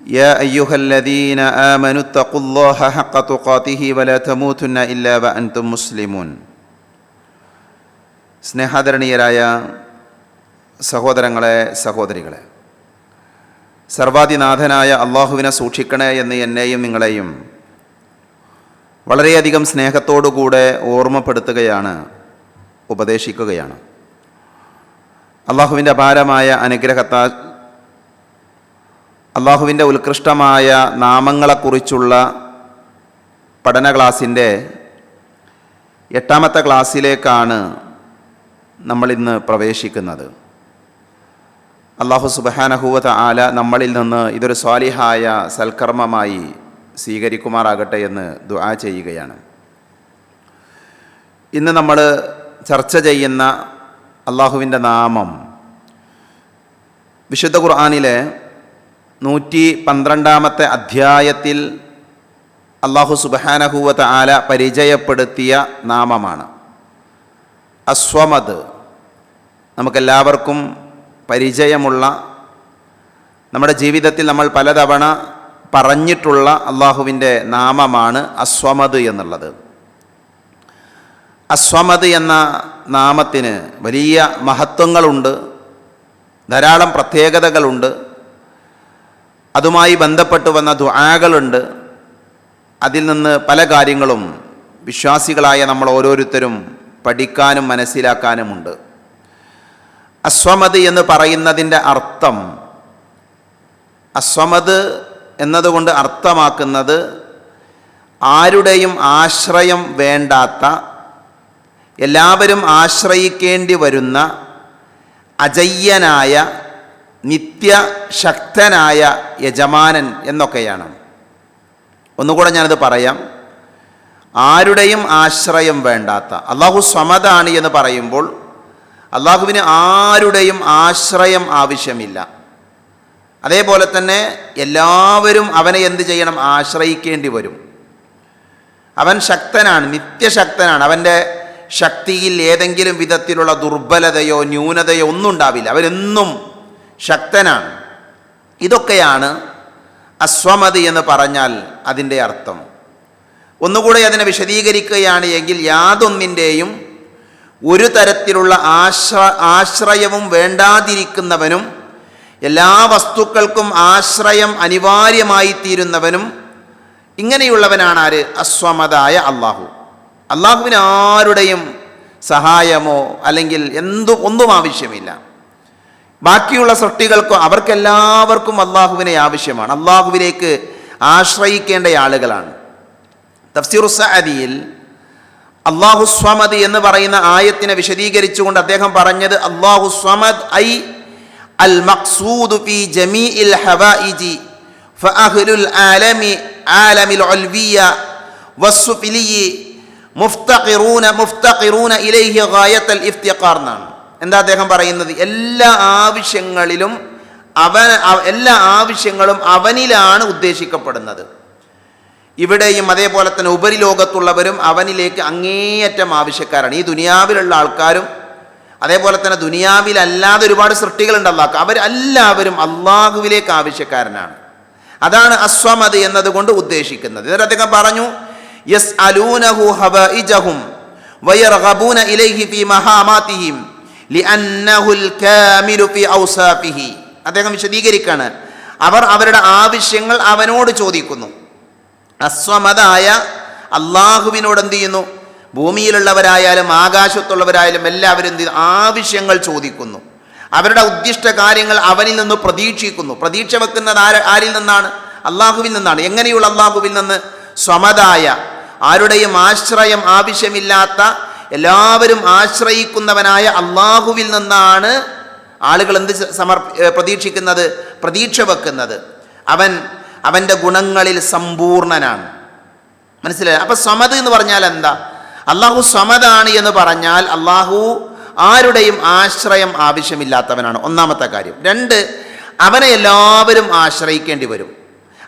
يا أيها الذين آمنوا اتقوا الله حق تقاته ولا تموتن إلا وأنتم مسلمون സ്നേഹാദരണീയരായ സഹോദരങ്ങളെ സഹോദരികളെ സർവാധിനാഥനായ അള്ളാഹുവിനെ സൂക്ഷിക്കണേ എന്ന് എന്നെയും നിങ്ങളെയും വളരെയധികം സ്നേഹത്തോടുകൂടെ ഓർമ്മപ്പെടുത്തുകയാണ് ഉപദേശിക്കുകയാണ് അള്ളാഹുവിൻ്റെ അപാരമായ അനുഗ്രഹത്താൽ അള്ളാഹുവിന്റെ ഉത്കൃഷ്ടമായ നാമങ്ങളെക്കുറിച്ചുള്ള പഠന ക്ലാസിന്റെ എട്ടാമത്തെ ക്ലാസ്സിലേക്കാണ് നമ്മളിന്ന് പ്രവേശിക്കുന്നത്. അള്ളാഹു സുബഹാനഹൂവത ആല നമ്മളിൽ നിന്ന് ഇതൊരു സ്വാലിഹായ സൽക്കർമ്മമായി സ്വീകരിക്കുമാറാകട്ടെ എന്ന് ദുആ ചെയ്യുകയാണ്. ഇന്ന് നമ്മൾ ചർച്ച ചെയ്യുന്ന അള്ളാഹുവിന്റെ നാമം വിശുദ്ധ ഖുർആാനിലെ നൂറ്റി പന്ത്രണ്ടാമത്തെ അധ്യായത്തിൽ അള്ളാഹു സുബാനഹുവത്ത് ആല പരിചയപ്പെടുത്തിയ നാമമാണ്. അസ്വമത് നമുക്കെല്ലാവർക്കും പരിചയമുള്ള നമ്മുടെ ജീവിതത്തിൽ നമ്മൾ പലതവണ പറഞ്ഞിട്ടുള്ള അള്ളാഹുവിന്റെ നാമമാണ് അസ്വമത് എന്നുള്ളത്. അസ്വമത് എന്ന നാമത്തിന് വലിയ മഹത്വങ്ങളുണ്ട് ധാരാളം പ്രത്യേകതകളുണ്ട്. അതുമായി ബന്ധപ്പെട്ട് വന്ന ദുആകളുണ്ട്. അതിൽ നിന്ന് പല കാര്യങ്ങളും വിശ്വാസികളായ നമ്മൾ ഓരോരുത്തരും പഠിക്കാനും മനസ്സിലാക്കാനുമുണ്ട്. അസ്വമത് എന്ന് പറയുന്നതിന്റെ അർത്ഥം അസ്വമത് എന്നതുകൊണ്ട് അർത്ഥമാക്കുന്നത് ആരുടെയും ആശ്രയം വേണ്ടാത്ത എല്ലാവരും ആശ്രയിക്കേണ്ടി വരുന്ന അജയ്യനായ നിത്യശക്തനായ യജമാനൻ എന്നൊക്കെയാണ്. ഒന്നുകൂടെ ഞാനത് പറയാം. ആരുടെയും ആശ്രയം വേണ്ടാത്ത അള്ളാഹു സ്വമതാണ് എന്ന് പറയുമ്പോൾ അള്ളാഹുവിന് ആരുടെയും ആശ്രയം ആവശ്യമില്ല. അതേപോലെ തന്നെ എല്ലാവരും അവനെ എന്ത് ചെയ്യണം? ആശ്രയിക്കേണ്ടി വരും. അവൻ ശക്തനാണ് നിത്യശക്തനാണ്. അവന്റെ ശക്തിയിൽ ഏതെങ്കിലും വിധത്തിലുള്ള ദുർബലതയോ ന്യൂനതയോ ഒന്നും ഉണ്ടാവില്ല. അവരെന്നും ശക്തനാണ്. ഇതൊക്കെയാണ് അസ്വമതി എന്ന് പറഞ്ഞാൽ അതിന്റെ അർത്ഥം. ഒന്നുകൂടെ അതിനെ വിശദീകരിക്കുകയാണ് എങ്കിൽ യാതൊന്നിന്റെയും ഒരു തരത്തിലുള്ള ആശ്ര ആശ്രയവും വേണ്ടാതിരിക്കുന്നവനും എല്ലാ വസ്തുക്കൾക്കും ആശ്രയം അനിവാര്യമായി തീരുന്നവനും ഇങ്ങനെയുള്ളവനാണ് ആര് അസ്വമതായ അള്ളാഹു. അള്ളാഹുവിന് ആരുടെയും സഹായമോ അല്ലെങ്കിൽ എന്തു ഒന്നും ആവശ്യമില്ല. ബാക്കിയുള്ള സൃഷ്ടികൾക്കും അവർക്കെല്ലാവർക്കും അള്ളാഹുവിനെ ആവശ്യമാണ്. അള്ളാഹുവിലേക്ക് ആശ്രയിക്കേണ്ട ആളുകളാണ്. തഫ്സീറുസഅദിയിൽ അള്ളാഹു സ്വമദ് എന്ന് പറയുന്ന ആയത്തിനെ വിശദീകരിച്ചുകൊണ്ട് അദ്ദേഹം പറഞ്ഞത് അള്ളാഹു സ്വമദ് ഐ അൽ മഖ്സൂദു ഫി ജമീഇൽ ഹവായിജി ഫഅഹ്ലുൽ ആലമി ആലമിൽ ഉൽവിയ വസ്സുഫിലിയി മുഫ്തഖിറൂന മുഫ്തഖിറൂന ഇലൈഹി ഗായത്തൽ ഇഫ്തിഖാർ എന്നാണ്. എന്താ അദ്ദേഹം പറയുന്നത്? എല്ലാ ആവശ്യങ്ങളിലും അവൻ എല്ലാ ആവശ്യങ്ങളും അവനിലാണ് ഉദ്ദേശിക്കപ്പെടുന്നത്. ഇവിടെയും അതേപോലെ തന്നെ ഉപരിലോകത്തുള്ളവരും അവനിലേക്ക് അങ്ങേയറ്റം ആവശ്യക്കാരാണ്. ഈ ദുനിയാവിലുള്ള ആൾക്കാരും അതേപോലെ തന്നെ ദുനിയാവിലല്ലാതെ ഒരുപാട് സൃഷ്ടികളുണ്ട് അള്ളാഹ്. അവരെല്ലാവരും അള്ളാഹുവിലേക്ക് ആവശ്യക്കാരനാണ്. അതാണ് അസ്വമത് എന്നതുകൊണ്ട് ഉദ്ദേശിക്കുന്നത്. എന്നിട്ട് അദ്ദേഹം പറഞ്ഞു യസ് അലൂനഹു ഹബ ഇജഹും വയർ ഹബൂന ഇലൈഹി ഫി മഹാമാതിഹിം അദ്ദേഹം വിശദീകരിക്കാണ്. അവർ അവരുടെ ആവശ്യങ്ങൾ അവനോട് ചോദിക്കുന്നു. അസ്വമതായ അള്ളാഹുവിനോട് എന്ത് ചെയ്യുന്നു? ഭൂമിയിലുള്ളവരായാലും ആകാശത്തുള്ളവരായാലും എല്ലാവരും എന്ത് ആവശ്യങ്ങൾ ചോദിക്കുന്നു. അവരുടെ ഉദ്ദിഷ്ട കാര്യങ്ങൾ അവനിൽ നിന്ന് പ്രതീക്ഷിക്കുന്നു. പ്രതീക്ഷ വെക്കുന്നത് ആര ആരിൽ നിന്നാണ്? അള്ളാഹുവിൽ നിന്നാണ്. എങ്ങനെയുള്ള അള്ളാഹുവിൽ നിന്ന്? സ്വമതായ. ആരുടെയും ആശ്രയം ആവശ്യമില്ലാത്ത എല്ലാവരും ആശ്രയിക്കുന്നവനായ അള്ളാഹുവിൽ നിന്നാണ് ആളുകൾ എന്ത് സമർ പ്രതീക്ഷിക്കുന്നത്? പ്രതീക്ഷ വെക്കുന്നത്. അവൻ അവന്റെ ഗുണങ്ങളിൽ സമ്പൂർണനാണ്. മനസ്സിലായി? അപ്പൊ സമത് എന്ന് പറഞ്ഞാൽ എന്താ? അള്ളാഹു സമതാണ് എന്ന് പറഞ്ഞാൽ അള്ളാഹു ആരുടെയും ആശ്രയം ആവശ്യമില്ലാത്തവനാണ്. ഒന്നാമത്തെ കാര്യം. രണ്ട് അവനെ എല്ലാവരും ആശ്രയിക്കേണ്ടി വരും.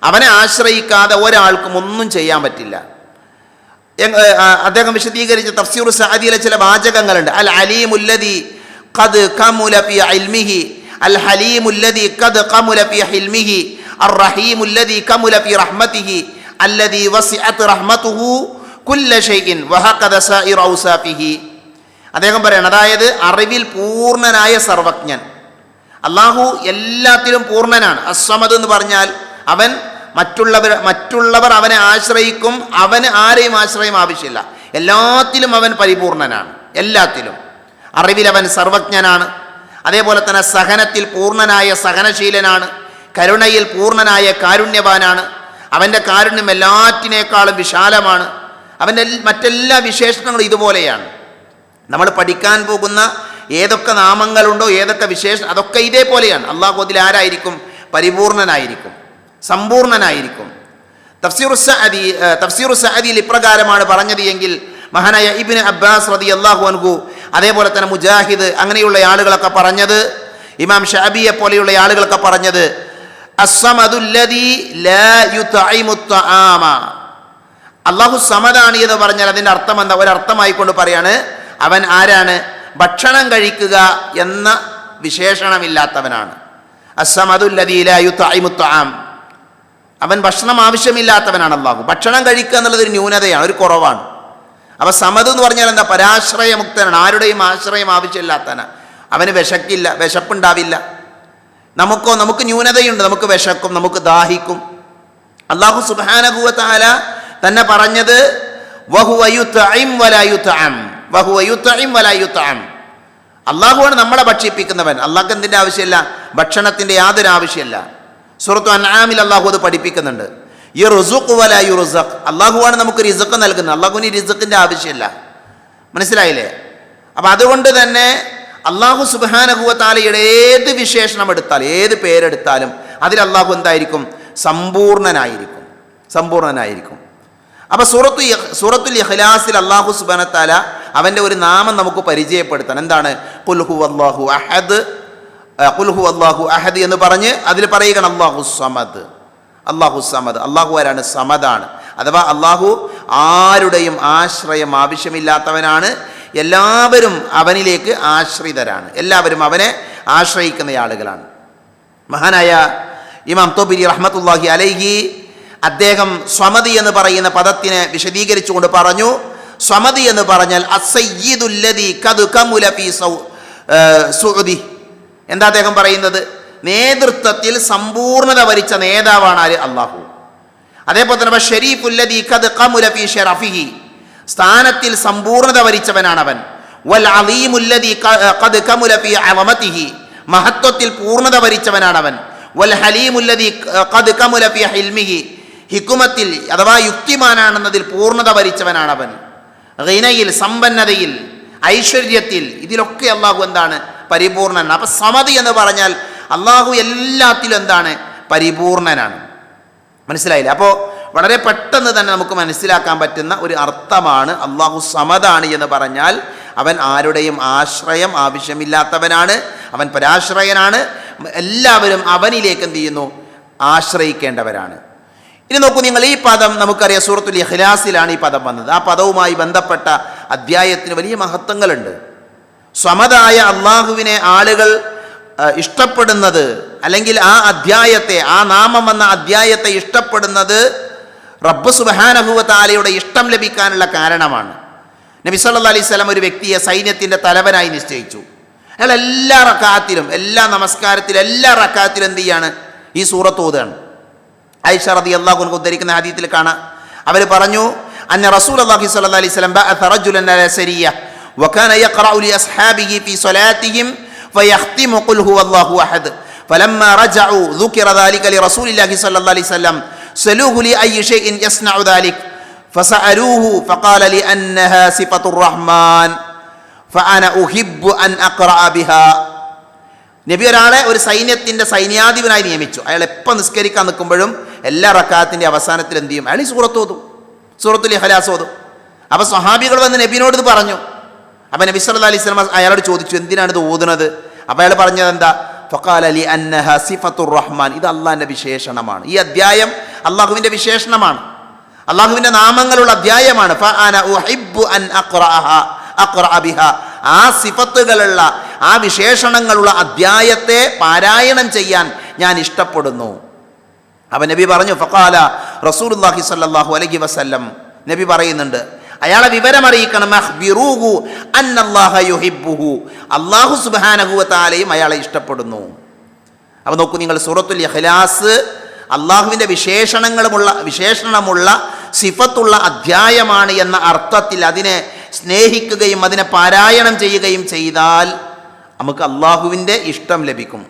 അവനെ ആശ്രയിക്കാതെ ഒരാൾക്കും ഒന്നും ചെയ്യാൻ പറ്റില്ല. അദ്ദേഹം വിശദീകരിച്ച തഫ്സീർ സഅദിയിലെ ചില വാചകങ്ങളുണ്ട്. അൽ അലീമുല്ലദി ഖദ് കമുല ഫി ഇൽമിഹി. അൽ ഹലീമുല്ലദി ഖദ് കമുല ഫി ഹിൽമിഹി. അർ റഹീമുല്ലദി കമുല ഫി റഹ്മതിഹി. അല്ലദി വസിഅത് റഹ്മതുഹു കുല്ല ഷൈഇൻ വഹഖദ സായിർ ഔസാഫിഹി അദ്ദേഹം പറയാണ് അതായത് അറിവിൽ പൂർണനായ സർവജ്ഞൻ. അള്ളാഹു എല്ലാത്തിലും പൂർണനാണ്. അസ്വമത് എന്ന് പറഞ്ഞാൽ അവൻ മറ്റുള്ളവർ മറ്റുള്ളവർ അവനെ ആശ്രയിക്കും അവന് ആരെയും ആശ്രയം ആവശ്യമില്ല. എല്ലാത്തിലും അവൻ പരിപൂർണനാണ്. എല്ലാത്തിലും. അറിവിൽ അവൻ സർവജ്ഞനാണ്. അതേപോലെ തന്നെ സഹനത്തിൽ പൂർണനായ സഹനശീലനാണ്. കരുണയിൽ പൂർണനായ കാരുണ്യവാനാണ്. അവന്റെ കാരുണ്യം എല്ലാറ്റിനേക്കാളും വിശാലമാണ്. അവന്റെ മറ്റെല്ലാ വിശേഷണങ്ങളും ഇതുപോലെയാണ്. നമ്മൾ പഠിക്കാൻ പോകുന്ന ഏതൊക്കെ നാമങ്ങളുണ്ടോ ഏതൊക്കെ വിശേഷ അതൊക്കെ ഇതേപോലെയാണ്. അള്ളാഹു അതിൽ ആരായിരിക്കും? പരിപൂർണനായിരിക്കും. സമ്പൂർണനായിരിക്കും. തഫ്സീർ ഏഹ്, തഫ്സീർ സഅദിയിൽ ഇപ്രകാരമാണ് പറഞ്ഞത് എങ്കിൽ മഹാനായ ഇബിന് അബ്ബാസ് റതി അള്ളാഹു അൻഹു അതേപോലെ തന്നെ മുജാഹിദ് അങ്ങനെയുള്ള ആളുകളൊക്കെ പറഞ്ഞത് ഇമാം ഷാബിയെ പോലെയുള്ള ആളുകളൊക്കെ പറഞ്ഞത് അള്ളാഹു സമദാണി എന്ന് പറഞ്ഞാൽ അതിന്റെ അർത്ഥം എന്താ? ഒരർത്ഥമായിക്കൊണ്ട് പറയാണ് അവൻ ആരാണ്? ഭക്ഷണം കഴിക്കുക എന്ന വിശേഷണമില്ലാത്തവനാണ്. അസമതുല്ലതീലായുത്താം അവൻ ഭക്ഷണം ആവശ്യമില്ലാത്തവനാണ് അള്ളാഹു ഭക്ഷണം കഴിക്കുക എന്നുള്ളത് ഒരു ന്യൂനതയാണ് ഒരു കുറവാണ്. അപ്പം സമത് എന്ന് പറഞ്ഞാൽ എന്താ? പരാശ്രയമുക്തനാണ്. ആരുടെയും ആശ്രയം ആവശ്യമില്ലാത്തവനാണ് അവന് വിശക്കില്ല വിശപ്പുണ്ടാവില്ല. നമുക്കോ നമുക്ക് ന്യൂനതയുണ്ട്. നമുക്ക് വിശക്കും നമുക്ക് ദാഹിക്കും. അള്ളാഹു സുബാനകുവത്താല തന്നെ പറഞ്ഞത്. അള്ളാഹുവാണ് നമ്മളെ ഭക്ഷിപ്പിക്കുന്നവൻ. അള്ളാഹ്ക്ക് എന്തിന്റെ ആവശ്യമില്ല? ഭക്ഷണത്തിന്റെ യാതൊരു ആവശ്യമില്ല. സുഹൃത്തു അൻആമിൽ അള്ളാഹു അത് പഠിപ്പിക്കുന്നുണ്ട്. ഈ റുസുഖ് വല യു റുസഖ് അള്ളാഹുവാണ് നമുക്ക് റിസക്ക് നൽകുന്നത്. അള്ളാഹുവിന് ഈ റിസക്കിന്റെ ആവശ്യമില്ല. മനസ്സിലായില്ലേ? അപ്പം അതുകൊണ്ട് തന്നെ അള്ളാഹു സുബാനഹുവത്താലയുടെ ഏത് വിശേഷണം എടുത്താലും ഏത് പേരെടുത്താലും അതിൽ അള്ളാഹു എന്തായിരിക്കും? സമ്പൂർണനായിരിക്കും. സമ്പൂർണനായിരിക്കും. അപ്പോൾ സൂറത്തു സൂറത്തുൽ ഇഖ്ലാസിൽ അള്ളാഹു സുബാനത്താല അവന്റെ ഒരു നാമം നമുക്ക് പരിചയപ്പെടുത്താൻ. എന്താണ്? കുൽഹു അള്ളാഹു അഹദ് കുൽഹു അള്ളാഹു അഹദ് എന്ന് പറഞ്ഞ് അതിൽ പറയുകയാണ് അള്ളാഹു സമദ്. അള്ളാഹു സമദ്. അള്ളാഹു ആരാണ്? സമദാണ്. അഥവാ അള്ളാഹു ആരുടെയും ആശ്രയം ആവശ്യമില്ലാത്തവനാണ്. എല്ലാവരും അവനിലേക്ക് ആശ്രിതരാണ്. എല്ലാവരും അവനെ ആശ്രയിക്കുന്ന ആളുകളാണ്. മഹാനായ ഇമാം തോബിരി റഹ്മത്തുല്ലാഹി അലൈഹി അദ്ദേഹം സ്വമതി എന്ന് പറയുന്ന പദത്തിനെ വിശദീകരിച്ചുകൊണ്ട് പറഞ്ഞു. സ്വമതി എന്ന് പറഞ്ഞാൽ അസയ്യിദുല്ലതി കതു കമുല സൗ സുഉദി എന്താ അദ്ദേഹം പറയുന്നത്? നേതൃത്വത്തിൽ സമ്പൂർണത വരിച്ച നേതാവാണ് ആര്? അള്ളാഹു അതേപോലെ തന്നെ ഷരീഫുല്ലദി സ്ഥാനത്തിൽ സമ്പൂർണത വരിച്ചവനാണ് അവൻ. വൽ മഹത്വത്തിൽ പൂർണത വരിച്ചവനാണ് അവൻ. വൽ ഹിൽമിഹി. ഹിക്കുമത്തിൽ അഥവാ യുക്തിമാനാണെന്നതിൽ പൂർണത വരിച്ചവനാണ് അവൻ. ഗിനയിൽ സമ്പന്നതയിൽ ഐശ്വര്യത്തിൽ ഇതിലൊക്കെ അള്ളാഹു എന്താണ്? പരിപൂർണനാണ്. അപ്പൊ സമതി എന്ന് പറഞ്ഞാൽ അള്ളാഹു എല്ലാത്തിലും എന്താണ്? പരിപൂർണനാണ്. മനസ്സിലായില്ല? അപ്പോൾ വളരെ പെട്ടെന്ന് തന്നെ നമുക്ക് മനസ്സിലാക്കാൻ പറ്റുന്ന ഒരു അർത്ഥമാണ് അള്ളാഹു സമതാണ് എന്ന് പറഞ്ഞാൽ അവൻ ആരുടെയും ആശ്രയം ആവശ്യമില്ലാത്തവനാണ്. അവൻ പരാശ്രയനാണ്. എല്ലാവരും അവനിലേക്ക് എന്ത് ചെയ്യുന്നു? ആശ്രയിക്കേണ്ടവരാണ്. ഇനി നോക്കൂ നിങ്ങൾ ഈ പദം നമുക്കറിയാം സൂറത്തുൽ ഇഖ്ലാസിലാണ് ഈ പദം വന്നത്. ആ പദവുമായി ബന്ധപ്പെട്ട അധ്യായത്തിന് വലിയ മഹത്വങ്ങളുണ്ട്. സ്വമതായ അള്ളാഹുവിനെ ആളുകൾ ഇഷ്ടപ്പെടുന്നത് അല്ലെങ്കിൽ ആ അധ്യായത്തെ ആ നാമം എന്ന അധ്യായത്തെ ഇഷ്ടപ്പെടുന്നത് റബ്ബ് സുബാനഹുവത്താലയുടെ ഇഷ്ടം ലഭിക്കാനുള്ള കാരണമാണ്. നബി സല്ല അലൈഹി സ്വലം ഒരു വ്യക്തിയെ സൈന്യത്തിന്റെ തലവനായി നിശ്ചയിച്ചു. അയാൾ എല്ലാ റക്കാത്തിലും എല്ലാ നമസ്കാരത്തിലും എല്ലാ റക്കാത്തിലും എന്ത് ചെയ്യാണ്? ഈ സൂറത്ത് ഐഷ റതി അള്ളാഹു ഉദ്ധരിക്കുന്ന ആദ്യത്തിൽ കാണാം. അവർ പറഞ്ഞു അന്ന റസൂൽ അള്ളാഹി സ്വല്ലല്ലാഹി അലൈഹി വസല്ലം ബഅഥ റജുലൻ അലാ സരിയ وكان يقرأ لأصحابه في صلاتهم فيختم قل هو الله أحد فلما رجعوا ذكر ذلك لرسول الله صلى الله عليه وسلم سلوه لأي شيء يصنع ذلك فسألوه فقال لأنها صفة الرحمن فأنا أحب أن أقرأ بها നബി ഒരാളെ ഒരു സൈന്യത്തിന്റെ സൈന്യാധിപനായി നിയമിച്ചു അയാൾ എപ്പോൾ നിസ്കരിക്കാൻ നിൽക്കുമ്പോഴും എല്ലാ റക്കാത്തിന്റെ അവസാനത്തിൽ എന്ത് ചെയ്യും അയാൾ ഈ സൂറത്ത് ഓതും സൂറത്തുൽ ഇഖലാസ് ഓതും അപ്പോൾ സ്വഹാബികൾ വന്ന് നബിനോട് ഇത് പറഞ്ഞു അപ്പം നബി സല്ല അലൈഹി വസല്ലം അയാളോട് ചോദിച്ചു എന്തിനാണ് ഇത് ഓതുന്നത്? അപ്പം അയാൾ പറഞ്ഞത് എന്താ? ഫക്കാൽ അലി അന്നഹ സിഫത്തുർ റഹ്മാൻ. ഇത് അള്ളാഹിന്റെ വിശേഷണമാണ്. ഈ അധ്യായം അള്ളാഹുവിന്റെ വിശേഷണമാണ്. അള്ളാഹുവിന്റെ നാമങ്ങളുള്ള അധ്യായമാണ്. ആ സിഫത്തുകളുള്ള ആ വിശേഷണങ്ങളുള്ള അധ്യായത്തെ പാരായണം ചെയ്യാൻ ഞാൻ ഇഷ്ടപ്പെടുന്നു. അവൻ നബി പറഞ്ഞു ഫഖാല റസൂലുള്ളാഹി സല്ലാഹു അലൈഹി വസല്ലം നബി പറയുന്നുണ്ട് അയാളെ വിവരം അറിയിക്കണം. അഖ്ബിറൂഹു അന്നല്ലാഹ യുഹിബ്ബുഹു. അല്ലാഹു സുബ്ഹാനഹു വ അയാളെ ഇഷ്ടപ്പെടുന്നു. അപ്പോൾ നോക്കൂ നിങ്ങൾ സൂറത്തുൽ ഇഖ്ലാസ് അള്ളാഹുവിന്റെ വിശേഷണങ്ങളുമുള്ള വിശേഷണമുള്ള സിഫത്തുള്ള അധ്യായമാണ് എന്ന അർത്ഥത്തിൽ അതിനെ സ്നേഹിക്കുകയും അതിനെ പാരായണം ചെയ്യുകയും ചെയ്താൽ നമുക്ക് അള്ളാഹുവിന്റെ ഇഷ്ടം ലഭിക്കും.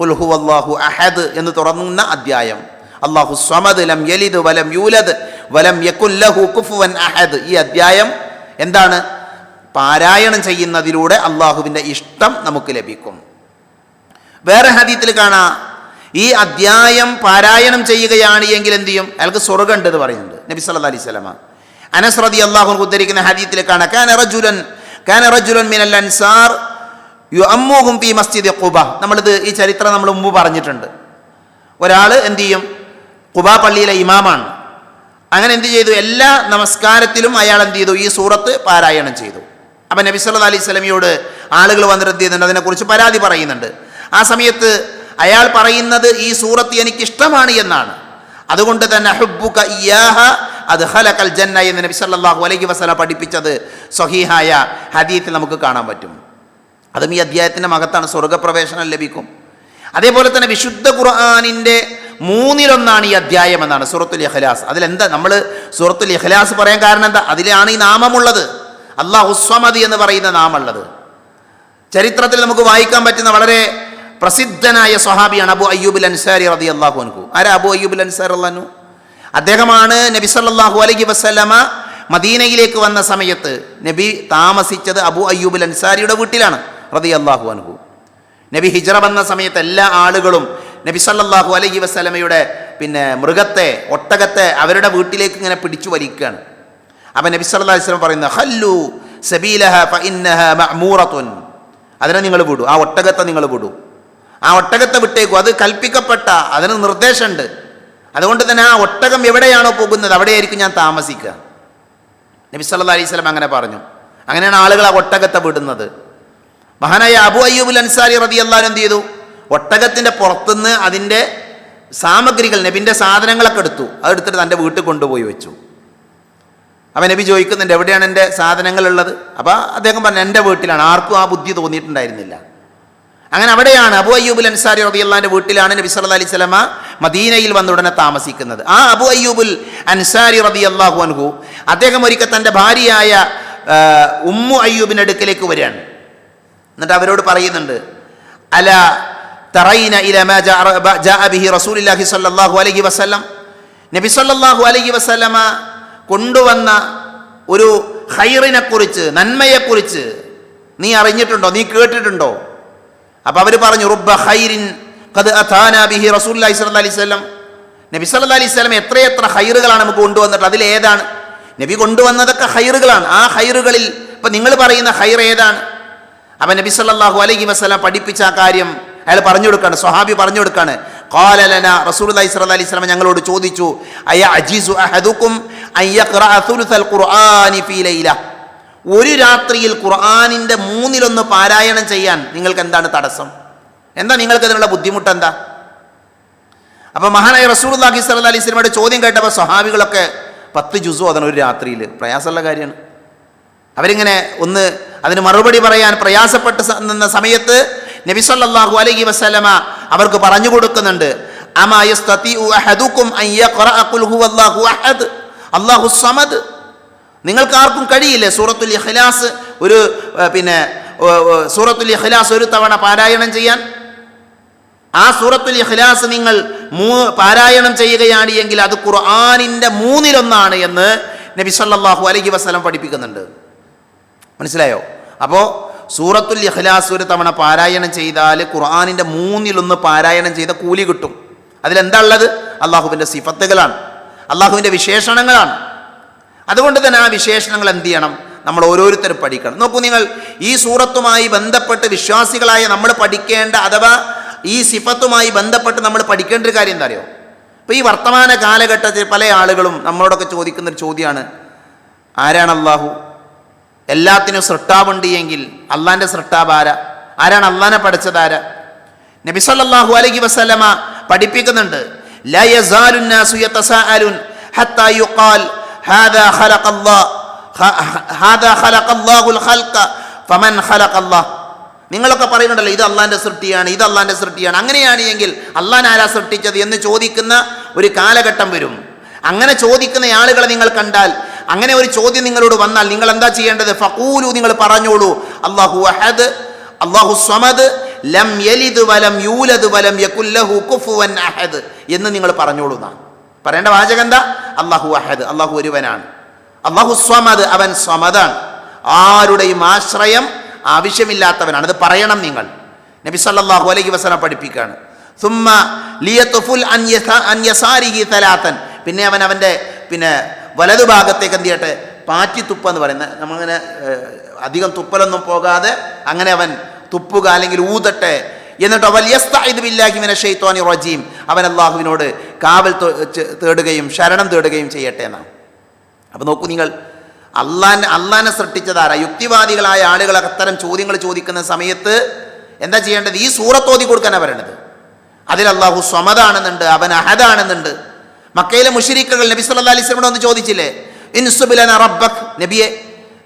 കുൽഹു അള്ളാഹു അഹദ് എന്ന് തുടങ്ങുന്ന അധ്യായം. അള്ളാഹു സ്വമദ് ലം യലിദ് വലം യൂലദ് വലം യക്കുല്ലഹു കുഫുവൻ അഹദ്. ഈ അധ്യായം എന്താണ്? പാരായണം ചെയ്യുന്നതിലൂടെ അള്ളാഹുവിന്റെ ഇഷ്ടം നമുക്ക് ലഭിക്കും. വേറെ ഹദീത്തിൽ കാണാ. ഈ അധ്യായം പാരായണം ചെയ്യുകയാണ് എങ്കിൽ എന്ത് ചെയ്യും? അയാൾക്ക് സ്വർഗം എന്ന് പറയുന്നുണ്ട്. നബി സല്ലാ അലൈഹി സ്വലമ അനസ്രതി അള്ളാഹു ഉദ്ധരിക്കുന്ന ഹദീത്തിൽ കാണാം. കാന റജുലൻ കാന റജുലൻ മിനൽ അൻസാർ യുഅമ്മുഹും പി മസ്ജിദ് ഖുബ. നമ്മളിത് ഈ ചരിത്രം നമ്മൾ മുമ്പ് പറഞ്ഞിട്ടുണ്ട്. ഒരാൾ എന്ത് ചെയ്യും? ഖുബ പള്ളിയിലെ ഇമാമാണ്. അങ്ങനെ എന്ത് ചെയ്തു? എല്ലാ നമസ്കാരത്തിലും അയാൾ എന്ത് ചെയ്തു? ഈ സൂറത്ത് പാരായണം ചെയ്തു. അപ്പം നബി സല്ലാ അലൈഹി സ്വലമിയോട് ആളുകൾ വന്നിട്ട് എന്ത് ചെയ്യുന്നുണ്ട്? അതിനെക്കുറിച്ച് പരാതി പറയുന്നുണ്ട്. ആ സമയത്ത് അയാൾ പറയുന്നത് ഈ സൂറത്ത് എനിക്ക് ഇഷ്ടമാണ് എന്നാണ്. അതുകൊണ്ട് തന്നെ ഇയാഹ അത് ഹലക്കൽ ജന്ന എന്ന് നബി സല്ലാഹു അലൈഹി വസല്ലം പഠിപ്പിച്ചത് സ്വഹീഹായ ഹദീത്തിൽ നമുക്ക് കാണാൻ പറ്റും. അതും ഈ അധ്യായത്തിന്റെ മകത്താണ് സ്വർഗപ്രവേശനം ലഭിക്കും. അതേപോലെ തന്നെ വിശുദ്ധ ഖുർആാനിന്റെ മൂന്നിലൊന്നാണ് ഈ അധ്യായം എന്നാണ് സൂറത്തുൽ ഇഖ്ലാസ്. അതിലെന്താ? നമ്മൾ സൂറത്തുൽ ഇഖ്ലാസ് പറയാൻ കാരണം എന്താ? അതിലാണ് ഈ നാമമുള്ളത്. അള്ളാഹുസ്വമതി എന്ന് പറയുന്ന നാമുള്ളത് ചരിത്രത്തിൽ നമുക്ക് വായിക്കാൻ പറ്റുന്ന വളരെ പ്രസിദ്ധനായ സ്വഹാബിയാണ് അബു അയ്യൂബുൽ അൻസാരി റതി അള്ളാഹു അൻഹു. ആരാ അബു അയ്യൂബുൽ അൻസാർ അള്ളഹു അദ്ദേഹമാണ് നബി സല്ലാഹു അലൈഹി വസല്ലമ മദീനയിലേക്ക് വന്ന സമയത്ത് നബി താമസിച്ചത് അബു അയ്യൂബുൽ അൻസാരിയുടെ വീട്ടിലാണ് റതി അള്ളാഹു അൻഹു. നബി ഹിജറ വന്ന സമയത്ത് എല്ലാ ആളുകളും നബി സല്ലല്ലാഹു അലൈഹി വസല്ലമയുടെ പിന്നെ മൃഗത്തെ ഒട്ടകത്തെ അവരുടെ വീട്ടിലേക്ക് ഇങ്ങനെ പിടിച്ചു വലിക്കുകയാണ്. അപ്പം നബി സല്ലാ വസ്ലം പറയുന്ന ഹല്ലു സബീലഹ മഅമൂറത്തുൻ. അതിനെ നിങ്ങൾ വിടൂ ആ ഒട്ടകത്തെ നിങ്ങൾ വിടൂ. ആ ഒട്ടകത്തെ വിട്ടേക്കൂ അത് കൽപ്പിക്കപ്പെട്ട അതിന് നിർദ്ദേശമുണ്ട്. അതുകൊണ്ട് തന്നെ ആ ഒട്ടകം എവിടെയാണോ പോകുന്നത് അവിടെയായിരിക്കും ഞാൻ താമസിക്കുക. നബി സല്ലാ അലൈഹി സ്വലം അങ്ങനെ പറഞ്ഞു. അങ്ങനെയാണ് ആളുകൾ ആ ഒട്ടകത്തെ വിടുന്നത്. മഹാനായ അബു അയ്യൂബുൽ അൻസാരി റതി അള്ളാൻ എന്ത് ചെയ്തു? ഒട്ടകത്തിന്റെ പുറത്തുനിന്ന് അതിന്റെ സാമഗ്രികൾ നബിന്റെ സാധനങ്ങളൊക്കെ എടുത്തു. അതെടുത്തിട്ട് തന്റെ വീട്ടിൽ കൊണ്ടുപോയി വെച്ചു. അപ്പം നബി ചോദിക്കുന്നുണ്ട് എവിടെയാണ് എന്റെ സാധനങ്ങളുള്ളത്? അപ്പോൾ അദ്ദേഹം പറഞ്ഞു എന്റെ വീട്ടിലാണ്. ആർക്കും ആ ബുദ്ധി തോന്നിയിട്ടുണ്ടായിരുന്നില്ല. അങ്ങനെ അവിടെയാണ് അബു അയ്യൂബുൽ അൻസാരി റബിയല്ലാന്റെ വീട്ടിലാണ് നബി സല്ല അലൈഹി സ്വലമ മദീനയിൽ വന്ന ഉടനെ താമസിക്കുന്നത്. ആ അബു അയ്യൂബുൽ അൻസാരി റബി അള്ളാഹു അൻഹു അദ്ദേഹം ഒരിക്കൽ തന്റെ ഭാര്യയായ ഉമ്മു അയ്യൂബിന്റെ അടുക്കലേക്ക് വരികയാണ്. എന്നിട്ട് അവരോട് പറയുന്നുണ്ട് അല തറൈന ഇല ജാഅബിഹി റസൂലുള്ളാഹി സ്വല്ലല്ലാഹു അലൈഹി വസല്ലം. നബി സല്ലാഹു അലഹി വസ്ലമ കൊണ്ടുവന്ന ഒരു ഹൈറിനെക്കുറിച്ച് കുറിച്ച് നന്മയെക്കുറിച്ച് നീ അറിഞ്ഞിട്ടുണ്ടോ? നീ കേട്ടിട്ടുണ്ടോ? അപ്പോൾ അവർ പറഞ്ഞു റുബ്ബ ഹൈറിൻ ഖദ് അഥാനാബിഹി ബിഹി റസൂലുള്ളാഹി സല്ല അലൈഹി സ്വലം നബി സല്ലാ അലൈഹി സ്വലം എത്രയെത്ര ഹൈറുകളാണ് നമുക്ക് കൊണ്ടുവന്നിട്ട് അതിലേതാണ് നബി കൊണ്ടുവന്നതൊക്കെ ഹൈറുകളാണ് ആ ഹൈറുകളിൽ ഇപ്പം നിങ്ങൾ പറയുന്ന ഹൈർ ഏതാണ്? അപ്പം നബി സല്ലാഹു അലൈഹി വസ്ലം പഠിപ്പിച്ച ആ കാര്യം അയാൾ പറഞ്ഞു കൊടുക്കാണ് സ്വഹാബി പറഞ്ഞു കൊടുക്കാണ്. ഖാല റസൂൽ സ്വല്ലല്ലാഹി അലൈഹി വസല്ലം ഞങ്ങളോട് ചോദിച്ചു അയ്യ അജീസു അഹദുക്കും ഒരു രാത്രിയിൽ ഖുർആാനിന്റെ മൂന്നിലൊന്ന് പാരായണം ചെയ്യാൻ നിങ്ങൾക്ക് എന്താണ് തടസ്സം? എന്താ നിങ്ങൾക്ക് അതിനുള്ള ബുദ്ധിമുട്ട് എന്താ? അപ്പൊ മഹാനായ റസൂൽ റസൂലുള്ളാഹി സ്വല്ലല്ലാഹി അലൈഹി സ്വലമയുടെ ചോദ്യം കേട്ടപ്പോൾ സ്വഹാബികളൊക്കെ പത്ത് ജുസു അതാണ് ഒരു രാത്രിയിൽ പ്രയാസമുള്ള കാര്യമാണ്. അവരിങ്ങനെ ഒന്ന് അതിന് മറുപടി പറയാൻ പ്രയാസപ്പെട്ട് നിന്ന സമയത്ത് നബി സല്ലല്ലാഹു അലൈഹി വസല്ലമ അവർക്ക് പറഞ്ഞു കൊടുക്കുന്നുണ്ട് അള്ളാഹു സമദ്. നിങ്ങൾക്ക് ആർക്കും കഴിയില്ലേ? സൂറത്തുൽ ഇഖ്ലാസ് ഒരു പിന്നെ സൂറത്തുൽ ഇഖ്ലാസ് ഒരു തവണ പാരായണം ചെയ്യാൻ? ആ സൂറത്തുൽ ഇഖ്ലാസ് നിങ്ങൾ മൂ പാരായണം ചെയ്യുകയാണ് എങ്കിൽ അത് ഖുർആാനിന്റെ മൂന്നിലൊന്നാണ് എന്ന് നബി സല്ലല്ലാഹു അലൈഹി വസല്ലം പഠിപ്പിക്കുന്നുണ്ട്. മനസ്സിലായോ? അപ്പോൾ സൂറത്തുൽ ഇഖ്ലാസ് ഒരു തവണ പാരായണം ചെയ്താൽ ഖുർആാനിന്റെ മൂന്നിലൊന്ന് പാരായണം ചെയ്ത കൂലി കിട്ടും. അതിലെന്താ ഉള്ളത്? അള്ളാഹുവിന്റെ സിഫത്തുകളാണ്. അള്ളാഹുവിന്റെ വിശേഷണങ്ങളാണ്. അതുകൊണ്ട് തന്നെ ആ വിശേഷണങ്ങൾ എന്ത് ചെയ്യണം? നമ്മൾ ഓരോരുത്തരും പഠിക്കണം. നോക്കൂ നിങ്ങൾ ഈ സൂറത്തുമായി ബന്ധപ്പെട്ട് വിശ്വാസികളായ നമ്മൾ പഠിക്കേണ്ട അഥവാ ഈ സിഫത്തുമായി ബന്ധപ്പെട്ട് നമ്മൾ പഠിക്കേണ്ട ഒരു കാര്യം എന്താ അറിയോ? ഇപ്പോൾ ഈ വർത്തമാന കാലഘട്ടത്തിൽ പല ആളുകളും നമ്മളോടൊക്കെ ചോദിക്കുന്ന ഒരു ചോദ്യമാണ് ആരാണ് അള്ളാഹു? എല്ലാത്തിനും സൃഷ്ടാവുണ്ട് എങ്കിൽ അള്ളാന്റെ സൃഷ്ടാവ് ആരാ ആരാണ് അള്ളാനെ പഠിച്ചതാര നബിസല്ലാഹു അലൈഹി വസ്ലമ പഠിപ്പിക്കുന്നുണ്ട് നിങ്ങളൊക്കെ പറയുന്നുണ്ടല്ലോ ഇത് അള്ളാന്റെ സൃഷ്ടിയാണ് ഇത് അള്ളാന്റെ സൃഷ്ടിയാണ്. അങ്ങനെയാണ് എങ്കിൽ അള്ളാൻ ആരാ സൃഷ്ടിച്ചത് എന്ന് ചോദിക്കുന്ന ഒരു കാലഘട്ടം വരും. അങ്ങനെ ചോദിക്കുന്ന ആളുകളെ നിങ്ങൾ കണ്ടാൽ അങ്ങനെ ഒരു ചോദ്യം നിങ്ങളോട് വന്നാൽ നിങ്ങൾ എന്താ ചെയ്യേണ്ടത്? ഫഖൂലു നിങ്ങൾ പറഞ്ഞോളൂ. അള്ളാഹു അഹദ് അള്ളാഹു സ്വമദ് ലം യലിദ് വലം യൂലദ് വലം യകുല്ലഹു കുഫുവൻ അഹദ് എന്ന് നിങ്ങൾ പറഞ്ഞോളൂ എന്നാണ്. പറയേണ്ട വാചകം എന്താ? അള്ളാഹു അഹദ് അള്ളാഹു ഒരുവനാണ്. അള്ളാഹു സ്വമദ് അവൻ സ്വമദാണ് ആരുടെയും ആശ്രയം ആവശ്യമില്ലാത്തവനാണ്. അത് പറയണം നിങ്ങൾ. നബി സല്ലാഹു അലൈഹി വസല്ലം പഠിപ്പിക്കുകയാണ്. സുമ്മ ലിയത്തുഫുൽ അൻ യസാരിഹി തലാത്തൻ പിന്നെ അവൻ അവന്റെ പിന്നെ വലതുഭാഗത്തേക്ക് എന്ത് ചെയ്യട്ടെ? പാറ്റി തുപ്പ എന്ന് പറയുന്നത് നമ്മളിങ്ങനെ അധികം തുപ്പലൊന്നും പോകാതെ അങ്ങനെ അവൻ തുപ്പുക അല്ലെങ്കിൽ ഊതട്ടെ. എന്നിട്ട് എന്നിട്ടോ വലിയ ഷെയ്ത്തോനി റജീം. അവൻ അള്ളാഹുവിനോട് കാവൽ തേടുകയും ശരണം തേടുകയും ചെയ്യട്ടെ എന്നാണ്. അപ്പോൾ നോക്കൂ നിങ്ങൾ അള്ളാൻ അള്ളാനെ സൃഷ്ടിച്ചതാരാ? യുക്തിവാദികളായ ആളുകൾ അത്തരം ചോദ്യങ്ങൾ ചോദിക്കുന്ന സമയത്ത് എന്താ ചെയ്യേണ്ടത്? ഈ സൂറത്തോതി കൊടുക്കാനാണ് പറയണത് അതിൽ അള്ളാഹു സ്വമതാണെന്നുണ്ട് അവൻ അഹദാണെന്നുണ്ട്. മക്കയിലെ മുഷരിക്കുകൾ നബി സല്ലാ അലൈഹി സ്വലമോട് ഒന്ന് ചോദിച്ചില്ലേ? ഇൻസുബിലന റബ്ബക്. നബിയെ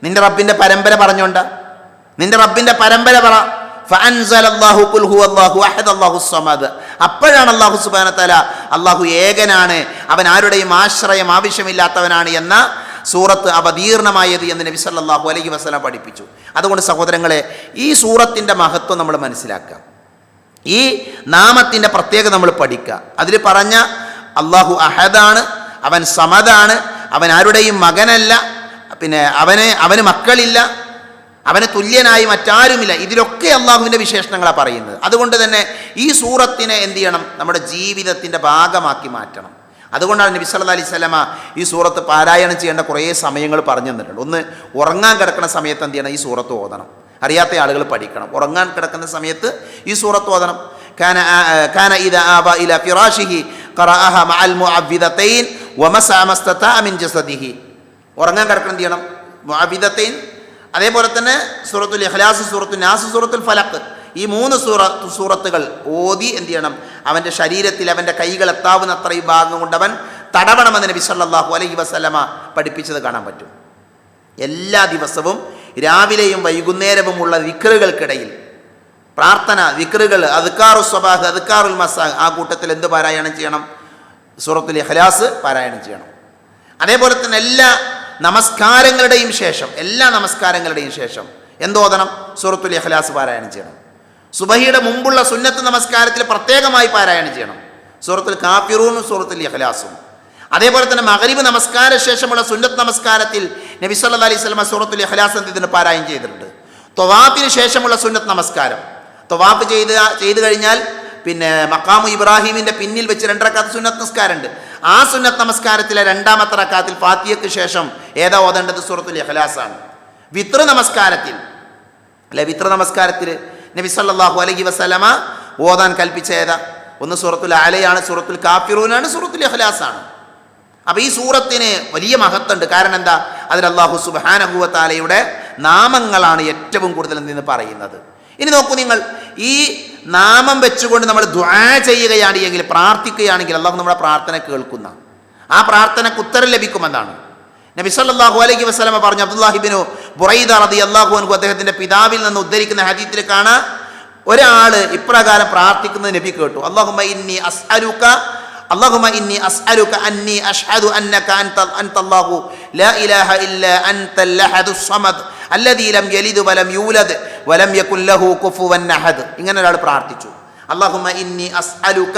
നിന്റെ റബ്ബിന്റെ പരമ്പര പറഞ്ഞോണ്ട. നിന്റെ റബ്ബിന്റെ പരമ്പര പറ. അപ്പോഴാണ് അള്ളാഹു സുബാന അള്ളാഹു ഏകനാണ്. അവൻ ആരുടെയും ആശ്രയം ആവശ്യമില്ലാത്തവനാണ് എന്ന സൂറത്ത് അവതീർണമായത് എന്ന് നബി സല്ലാഹു അലൈഹി വസ്ലാം പഠിപ്പിച്ചു. അതുകൊണ്ട് സഹോദരങ്ങളെ ഈ സൂറത്തിന്റെ മഹത്വം നമ്മൾ മനസ്സിലാക്കുക ഈ നാമത്തിന്റെ പ്രത്യേകത നമ്മൾ പഠിക്കുക അതിൽ പറഞ്ഞ അള്ളാഹു അഹദാണ് അവൻ സമദാണ് അവൻ ആരുടെയും മകനല്ല പിന്നെ അവനെ അവന് മക്കളില്ല അവന് തുല്യനായി മറ്റാരുമില്ല. ഇതിലൊക്കെ അള്ളാഹുവിന്റെ വിശേഷണങ്ങളാണ് പറയുന്നത്. അതുകൊണ്ട് തന്നെ ഈ സൂറത്തിനെ എന്ത് ചെയ്യണം? നമ്മുടെ ജീവിതത്തിന്റെ ഭാഗമാക്കി മാറ്റണം. അതുകൊണ്ടാണ് നബി സല്ലല്ലാഹു അലൈഹി ഈ സൂറത്ത് പാരായണം ചെയ്യേണ്ട കുറേ സമയങ്ങൾ പറഞ്ഞു തന്നിട്ടുണ്ട്. ഒന്ന് ഉറങ്ങാൻ കിടക്കുന്ന സമയത്ത് എന്ത് ചെയ്യണം? ഈ സൂറത്ത് ഓതണം. അറിയാത്ത ആളുകൾ പഠിക്കണം. ഉറങ്ങാൻ കിടക്കുന്ന സമയത്ത് ഈ സൂറത്ത് ഓതണം. കാന കാന ആബ ഇല ഫിറാഷിഹി ഉറങ്ങാൻ കിടക്കണം ചെയ്യണം? മുഅവ്വിദതൈൻ. അതേപോലെ തന്നെ സൂറത്തുൽ ഇഖ്ലാസ് സൂറത്തുൽ നാസ് സൂറത്തുൽ ഫലഖ് ഈ മൂന്ന് സൂറ സൂറത്തുകൾ ഓതി എന്ത് ചെയ്യണം? അവന്റെ ശരീരത്തിൽ അവന്റെ കൈകൾ എത്താവുന്ന അത്രയും ഭാഗം കൊണ്ട് അവൻ തടവണമെന്ന് നബി സല്ലല്ലാഹു അലൈഹി വസല്ലമ പഠിപ്പിച്ചത് കാണാൻ പറ്റും. എല്ലാ ദിവസവും രാവിലെയും വൈകുന്നേരവുമുള്ള വിക്രുകൾക്കിടയിൽ പ്രാർത്ഥന വിക്റുകൾ അതുക്കാറു സ്വബാഹ് അതുക്കാറുൽ മസാഹ് ആ കൂട്ടത്തിൽ എന്ത് പാരായണം ചെയ്യണം? സൂറത്തുൽ ഇഖ്ലാസ് പാരായണം ചെയ്യണം. അതേപോലെ തന്നെ എല്ലാ നമസ്കാരങ്ങളുടെയും ശേഷം എല്ലാ നമസ്കാരങ്ങളുടെയും ശേഷം എന്തോതണം സൂറത്തുൽ ഇഖ്ലാസ് പാരായണം ചെയ്യണം. സുബഹിയുടെ മുമ്പുള്ള സുന്നത്ത് നമസ്കാരത്തിൽ പ്രത്യേകമായി പാരായണം ചെയ്യണം. സൂറത്തുൽ കാപ്പിറൂനും സൂറത്തുൽ ഇഖ്ലാസും. അതേപോലെ തന്നെ മകരീബ് നമസ്കാര ശേഷമുള്ള സുന്നത്ത് നമസ്കാരത്തിൽ നബി സല്ലല്ലാഹു അലൈഹി വസല്ലം സൂറത്തുൽ പാരായം പാരായണം ചെയ്തിട്ടുണ്ട്. തൊവാഫിന് ശേഷമുള്ള സുന്നത്ത് നമസ്കാരം. തൊവാഫ് ചെയ്ത് ചെയ്തു കഴിഞ്ഞാൽ പിന്നെ മക്കാമു ഇബ്രാഹിമിന്റെ പിന്നിൽ വെച്ച് രണ്ടരക്കാത്ത സുന്നത്ത് നമസ്കാരമുണ്ട്. ആ സുന്നത്ത് നമസ്കാരത്തിലെ രണ്ടാമത്തെ റക്കാത്തിൽ ഫാത്തിയക്ക് ശേഷം ഏതാ ഓതേണ്ടത്? സൂറത്തുൽ ഇഖ്ലാസാണ് വിത്ര നമസ്കാരത്തിൽ അല്ലെ വിത്ര നമസ്കാരത്തിൽ നബി സല്ലാഹു അലൈഹി വസല്ലമ ഓതാൻ കൽപ്പിച്ച ഏതാ? ഒന്ന് സൂറത്തുൽ ആലയാണ് സൂറത്തുൽ കാഫിറൂനാണ് സൂറത്തുൽ ഇഖ്ലാസാണ് അപ്പോൾ ഈ സൂറത്തിന് വലിയ മഹത്വമുണ്ട് കാരണം എന്താ? അതിൽ അള്ളാഹു സുബാനഹുവത്താലയുടെ നാമങ്ങളാണ് ഏറ്റവും കൂടുതൽ നിന്ന് പറയുന്നത്. ഇനി നോക്കൂ നിങ്ങൾ ഈ നാമം വെച്ചുകൊണ്ട് നമ്മൾ ദ്വാ ചെയ്യുകയാണ് എങ്കിൽ പ്രാർത്ഥിക്കുകയാണെങ്കിൽ അള്ളാഹു നമ്മുടെ പ്രാർത്ഥന കേൾക്കുന്ന. ആ പ്രാർത്ഥനക്ക് ഉത്തരം ലഭിക്കുമെന്നാണ്. നബി സല്ലല്ലാഹു അലൈഹി വസ്ലമ പറഞ്ഞു അബ്ദുല്ലാഹിബിനു ബുറൈദ റതി അള്ളാഹു അൻഹു അദ്ദേഹത്തിന്റെ പിതാവിൽ നിന്ന് ഉദ്ധരിക്കുന്ന ഹദീത്തിൽ കാണാം ഒരാൾ ഇപ്രകാരം പ്രാർത്ഥിക്കുന്നത് നബി കേട്ടു. അള്ളാഹു ഇന്നി اللهم إني أسألك أني أشهد أنك أنت أنت الله لا إله إلا أنت الأحد الصمد الذي لم يلد ولم يولد ولم يكن له كفوا أحد ഇങ്ങനെ ഒരാൾ പ്രാർത്ഥിച്ചു اللهم إني أسألك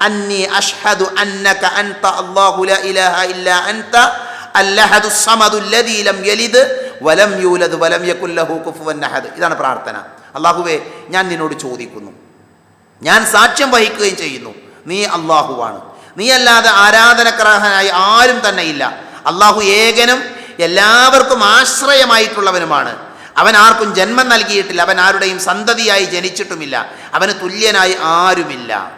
أني أشهد أنك أنت الله لا إله إلا أنت الأحد الصمد الذي لم يلد വലം യൂലത് വലം യക്കുല്ലഹു കുഫുവൻ അഹദ് ഇതാണ് പ്രാർത്ഥന അള്ളാഹുവേ ഞാൻ നിന്നോട് ചോദിക്കുന്നു ഞാൻ സാക്ഷ്യം വഹിക്കുകയും ചെയ്യുന്നു നീ അള്ളാഹുവാണ് നീ അല്ലാതെ ആരാധനക്രാഹനായി ആരും തന്നെ ഇല്ല. അള്ളാഹു ഏകനും എല്ലാവർക്കും ആശ്രയമായിട്ടുള്ളവനുമാണ്. അവൻ ആർക്കും ജന്മം നൽകിയിട്ടില്ല. അവൻ ആരുടെയും സന്തതിയായി ജനിച്ചിട്ടുമില്ല. അവന് തുല്യനായി ആരുമില്ല.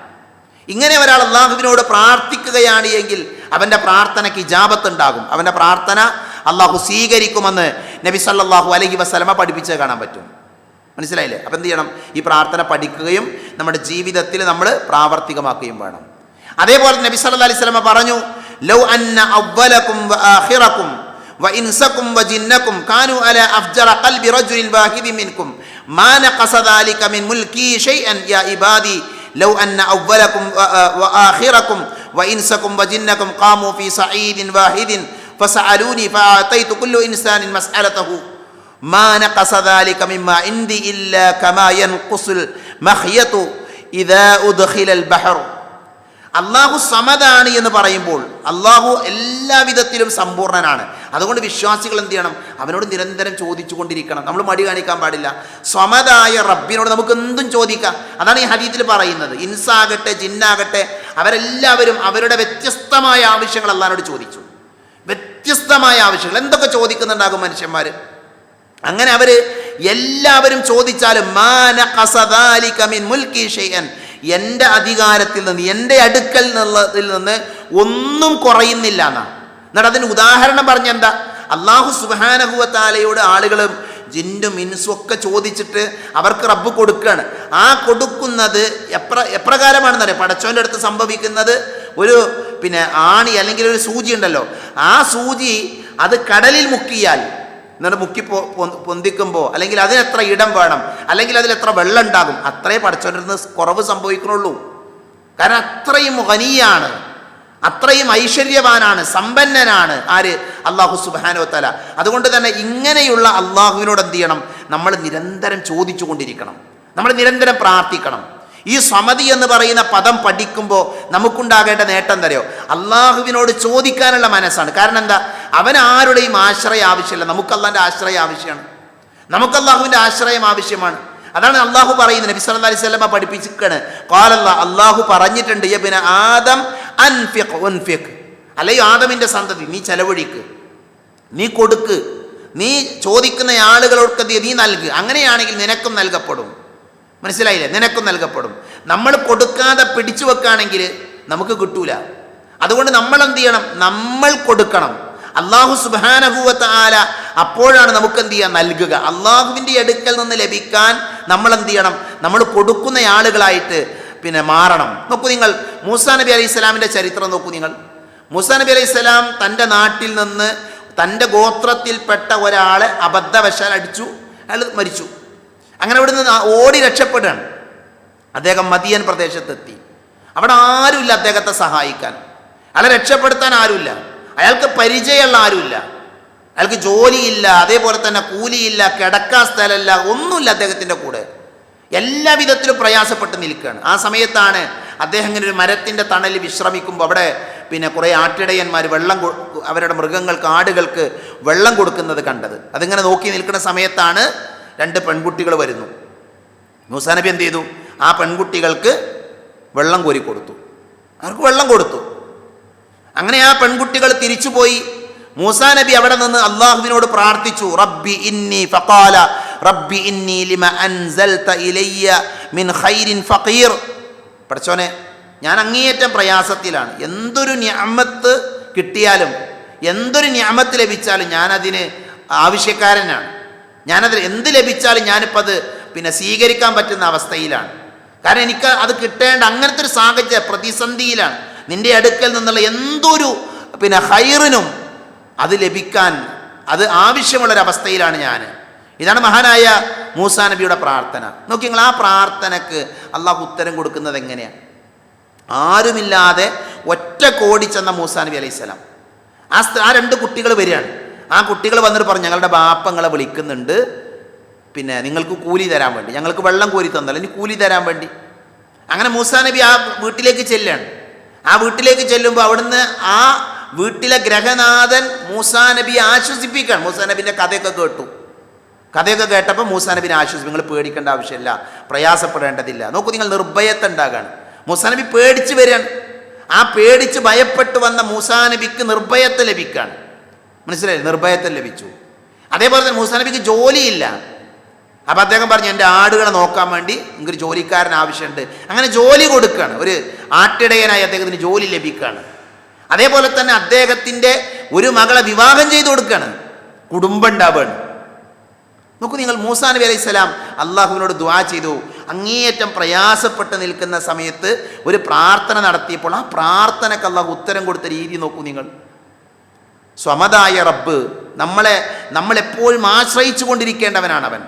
ഇങ്ങനെ ഒരാൾ അള്ളാഹുവിനോട് പ്രാർത്ഥിക്കുകയാണ് എങ്കിൽ അവന്റെ പ്രാർത്ഥനയ്ക്ക് ഇജാബത്ത് ഉണ്ടാകും അവന്റെ പ്രാർത്ഥന അള്ളാഹു സ്വീകരിക്കുമെന്ന് നബി സല്ലാഹു അലഹി വസല്ലമ പഠിപ്പിച്ച് കാണാൻ പറ്റും. മനസ്സിലായില്ലേ? അപ്പം എന്ത് ചെയ്യണം? ഈ പ്രാർത്ഥന പഠിക്കുകയും നമ്മുടെ ജീവിതത്തിൽ നമ്മൾ പ്രാവർത്തികമാക്കുകയും വേണം. അതേപോലെ നബി സല്ല അലൈഹി സ്വലമ പറഞ്ഞു ലൗ അന്ന അവലക്കും അഹിറക്കും വ ഇൻസക്കും വ കാനു അല അഫ്ജറ ഖൽബി റജുലിൻ വാഹിദി മിൻകും മാ നഖസ ദാലിക മിൻ മുൽക്കി ഷൈഅൻ യാ ഇബാദി ലൗ അന്ന അവ്വലക്കും വ- വ ഇൻസക്കും വ ഖാമു ഫീ സഈദിൻ വാഹിദിൻ ഫസഅലൂനി ഫഅതൈതു കുല്ലു ഇൻസാനിൻ മസ്അലതഹു ما نقص ذلك مما عندي إلا كما ينقص المخيط إذا أدخل البحر അള്ളാഹു സമതാണ് എന്ന് പറയുമ്പോൾ അള്ളാഹു എല്ലാവിധത്തിലും സമ്പൂർണ്ണനാണ് അതുകൊണ്ട് വിശ്വാസികൾ എന്ത് ചെയ്യണം അവനോട് നിരന്തരം ചോദിച്ചു കൊണ്ടിരിക്കണം നമ്മൾ മടി കാണിക്കാൻ പാടില്ല സമതായ റബ്ബിനോട് നമുക്ക് എന്തും ചോദിക്കാം അതാണ് ഈ ഹദീത്തിൽ പറയുന്നത് ഇൻസാകട്ടെ ജിന്നാകട്ടെ അവരെല്ലാവരും അവരുടെ വ്യത്യസ്തമായ ആവശ്യങ്ങൾ അള്ളഹാനോട് ചോദിച്ചു വ്യത്യസ്തമായ ആവശ്യങ്ങൾ എന്തൊക്കെ ചോദിക്കുന്നുണ്ടാകും മനുഷ്യന്മാർ അങ്ങനെ അവർ എല്ലാവരും ചോദിച്ചാലും എന്റെ അധികാരത്തിൽ നിന്ന് എന്റെ അടുക്കൽ നിന്നുള്ളതിൽ നിന്ന് ഒന്നും കുറയുന്നില്ല എന്നാണ് എന്നിട്ട് അതിന് ഉദാഹരണം പറഞ്ഞെന്താ അള്ളാഹു സുബാനഹുവത്താലയോട് ആളുകളും ജിന്നും ഇൻസും ഒക്കെ ചോദിച്ചിട്ട് അവർക്ക് റബ്ബ് കൊടുക്കുകയാണ് ആ കൊടുക്കുന്നത് എപ്ര എപ്രകാരമാണെന്നറിയാം? പടച്ചോന്റെ അടുത്ത് സംഭവിക്കുന്നത് ഒരു പിന്നെ ആണി അല്ലെങ്കിൽ ഒരു സൂചി ഉണ്ടല്ലോ. ആ സൂചി അത് കടലിൽ മുക്കിയാൽ എന്നിട്ട് മുക്കി പൊന്തിക്കുമ്പോൾ അല്ലെങ്കിൽ അതിനെത്ര ഇടം വേണം അല്ലെങ്കിൽ അതിൽ എത്ര വെള്ളം ഉണ്ടാകും അത്രേ പഠിച്ചോണ്ടിരുന്ന് കുറവ് സംഭവിക്കണുള്ളൂ. കാരണം അത്രയും ഖനിയാണ് അത്രയും ഐശ്വര്യവാനാണ് സമ്പന്നനാണ് ആര്? അള്ളാഹു സുബാനോ തല അതുകൊണ്ട് തന്നെ ഇങ്ങനെയുള്ള അള്ളാഹുവിനോട് എന്ത് ചെയ്യണം? നമ്മൾ നിരന്തരം ചോദിച്ചു കൊണ്ടിരിക്കണം നമ്മൾ നിരന്തരം പ്രാർത്ഥിക്കണം. ഈ സമതി എന്ന് പറയുന്ന പദം പഠിക്കുമ്പോൾ നമുക്കുണ്ടാകേണ്ട നേട്ടം എന്തറിയോ അള്ളാഹുവിനോട് ചോദിക്കാനുള്ള മനസ്സാണ്. കാരണം എന്താ? അവൻ ആരുടെയും ആശ്രയം ആവശ്യമില്ല. നമുക്കല്ലാന്റെ ആശ്രയം ആവശ്യമാണ്. നമുക്ക് അള്ളാഹുവിന്റെ ആശ്രയം ആവശ്യമാണ്. അതാണ് അള്ളാഹു പറയുന്നത്. നബി സല്ലല്ലാഹു അലൈഹി വസല്ലമ പഠിപ്പിച്ചിരിക്കണ് ഖാലല്ലാ അള്ളാഹു പറഞ്ഞിട്ടുണ്ട് യബിന ആദം അൻഫിഖ് ഉൻഫിഖ്. അല്ലയോ ആദമിന്റെ സന്തതി നീ ചെലവഴിക്ക്. നീ കൊടുക്ക്. നീ ചോദിക്കുന്ന ആളുകളോർക്ക് നീ- നീ നൽകുക അങ്ങനെയാണെങ്കിൽ നിനക്കും നൽകപ്പെടും. മനസ്സിലായില്ലേ? നിനക്കും നൽകപ്പെടും. നമ്മൾ കൊടുക്കാതെ പിടിച്ചു വെക്കുകയാണെങ്കിൽ നമുക്ക് കിട്ടൂല. അതുകൊണ്ട് നമ്മൾ എന്ത് ചെയ്യണം? നമ്മൾ കൊടുക്കണം. അള്ളാഹു സുബാനഹുവത്ത് ആല അപ്പോഴാണ് നമുക്ക് എന്ത് ചെയ്യുക നൽകുക. അള്ളാഹുവിന്റെ അടുക്കൽ നിന്ന് ലഭിക്കാൻ നമ്മൾ എന്ത് ചെയ്യണം? നമ്മൾ കൊടുക്കുന്ന ആളുകളായിട്ട് പിന്നെ മാറണം. നോക്കൂ നിങ്ങൾ മൂസാ നബി അലൈഹി സ്വലാമിന്റെ ചരിത്രം നോക്കൂ നിങ്ങൾ. മൂസാ നബി അലൈഹി സ്വലാം തന്റെ നാട്ടിൽ നിന്ന് തന്റെ ഗോത്രത്തിൽപ്പെട്ട ഒരാളെ അബദ്ധവശാൽ അടിച്ചു. അയാൾ മരിച്ചു. അങ്ങനെ ഇവിടുന്ന് ഓടി രക്ഷപ്പെടുകയാണ്. അദ്ദേഹം മതിയൻ പ്രദേശത്തെത്തി. അവിടെ ആരുമില്ല അദ്ദേഹത്തെ സഹായിക്കാൻ. അയാളെ രക്ഷപ്പെടുത്താൻ ആരുമില്ല. അയാൾക്ക് പരിചയമുള്ള ആരുമില്ല. അയാൾക്ക് ജോലിയില്ല അതേപോലെ തന്നെ കൂലിയില്ല കിടക്കാ സ്ഥലമില്ല ഒന്നുമില്ല അദ്ദേഹത്തിന്റെ കൂടെ. എല്ലാ വിധത്തിലും പ്രയാസപ്പെട്ട് നിൽക്കുകയാണ്. ആ സമയത്താണ് അദ്ദേഹം ഇങ്ങനെ ഒരു മരത്തിന്റെ തണലിൽ വിശ്രമിക്കുമ്പോൾ അവിടെ പിന്നെ കുറേ ആട്ടിടയന്മാർ വെള്ളം അവരുടെ മൃഗങ്ങൾക്ക് ആടുകൾക്ക് വെള്ളം കൊടുക്കുന്നത് കണ്ടത്. അതിങ്ങനെ നോക്കി നിൽക്കുന്ന സമയത്താണ് രണ്ട് പെൺകുട്ടികൾ വരുന്നു. മൂസാ നബി എന്ത് ചെയ്തു? ആ പെൺകുട്ടികൾക്ക് വെള്ളം കോരി കൊടുത്തു. അവർക്ക് വെള്ളം കൊടുത്തു. അങ്ങനെ ആ പെൺകുട്ടികൾ തിരിച്ചുപോയി മൂസാ നബി അവിടെ നിന്ന് അള്ളാഹുവിനോട് പ്രാർത്ഥിച്ചു റബ്ബി ഇന്നി ഫഖാല റബ്ബി ഇന്നി ലിമ അൻസൽത ഇലയ്യ മിൻ ഖൈരിൻ ഫഖീർ. പഠിച്ചോനെ ഞാൻ അങ്ങേയറ്റം പ്രയാസത്തിലാണ്. എന്തൊരു ഞാമത്ത് കിട്ടിയാലും എന്തൊരു ഞാമത്ത് ലഭിച്ചാലും ഞാനതിന് ആവശ്യക്കാരനാണ്. ഞാനത് എന്ത് ലഭിച്ചാലും ഞാനിപ്പോൾ അത് പിന്നെ സ്വീകരിക്കാൻ പറ്റുന്ന അവസ്ഥയിലാണ്. കാരണം എനിക്ക് അത് കിട്ടേണ്ട അങ്ങനത്തെ ഒരു സാഹചര്യ പ്രതിസന്ധിയിലാണ്. നിന്റെ അടുക്കൽ നിന്നുള്ള എന്തൊരു പിന്നെ ഹൈറിനും അത് ലഭിക്കാൻ അത് ആവശ്യമുള്ളൊരവസ്ഥയിലാണ് ഞാൻ. ഇതാണ് മഹാനായ മൂസാ നബിയുടെ പ്രാർത്ഥന. നോക്കി നിങ്ങൾ ആ പ്രാർത്ഥനക്ക് അള്ളാഹു ഉത്തരം കൊടുക്കുന്നത് എങ്ങനെയാണ് ആരുമില്ലാതെ ഒറ്റ കോടി ചെന്ന മൂസാ നബി അലൈഹി സ്വലാം. ആ ആ രണ്ട് കുട്ടികൾ വരികയാണ്. ആ കുട്ടികൾ വന്നിട്ട് പറഞ്ഞു ഞങ്ങളുടെ ബാപ്പങ്ങളെ വിളിക്കുന്നുണ്ട്. പിന്നെ നിങ്ങൾക്ക് കൂലി തരാൻ വേണ്ടി. ഞങ്ങൾക്ക് വെള്ളം കോരി തന്നല്ലോ. ഇനി കൂലി തരാൻ വേണ്ടി. അങ്ങനെ മൂസാ നബി ആ വീട്ടിലേക്ക് ചെല്ലുകയാണ് ആ വീട്ടിലേക്ക് ചെല്ലുമ്പോൾ അവിടുന്ന് ആ വീട്ടിലെ ഗ്രഹനാഥൻ മൂസാ നബിയെ ആശ്വസിപ്പിക്കുകയാണ് മൂസാ നബിന്റെ കഥയൊക്കെ കേട്ടു. കഥയൊക്കെ കേട്ടപ്പോൾ മൂസാ നബിനെ ആശ്വസിപ്പിക്കും. നിങ്ങൾ പേടിക്കേണ്ട ആവശ്യമില്ല. പ്രയാസപ്പെടേണ്ടതില്ല. നോക്കൂ നിങ്ങൾ നിർഭയത്തുണ്ടാകാണ് മൂസാ നബി പേടിച്ച് വരികയാണ്. ആ പേടിച്ച് ഭയപ്പെട്ട് വന്ന മൂസാ നബിക്ക് നിർഭയത്തെ ലഭിക്കുകയാണ് മനസ്സിലായി? നിർഭയത്വം ലഭിച്ചു. അതേപോലെ തന്നെ മൂസാ നബിക്ക് ജോലിയില്ല. അപ്പം അദ്ദേഹം പറഞ്ഞു എന്റെ ആടുകളെ നോക്കാൻ വേണ്ടി എനിക്കൊരു ജോലിക്കാരൻ ആവശ്യമുണ്ട്. അങ്ങനെ ജോലി കൊടുക്കുകയാണ്. ഒരു ആട്ടിടയനായി അദ്ദേഹത്തിന് ജോലി ലഭിക്കുകയാണ്. അതേപോലെ തന്നെ അദ്ദേഹത്തിന്റെ ഒരു മകളെ വിവാഹം ചെയ്തു കൊടുക്കുകയാണ്. കുടുംബം ഉണ്ടാവുകയാണ്. നോക്കൂ നിങ്ങൾ മൂസാ നബി അലൈഹി സ്വലാം അള്ളാഹുവിനോട് ദ്വാ ചെയ്തു. അങ്ങേയറ്റം പ്രയാസപ്പെട്ട് നിൽക്കുന്ന സമയത്ത് ഒരു പ്രാർത്ഥന നടത്തിയപ്പോൾ ആ പ്രാർത്ഥനക്ക് അള്ളാഹു ഉത്തരം കൊടുത്ത രീതി നോക്കൂ നിങ്ങൾ. സ്വമതായ റബ്ബ് നമ്മളെ നമ്മളെപ്പോഴും ആശ്രയിച്ചു കൊണ്ടിരിക്കേണ്ടവനാണ് അവൻ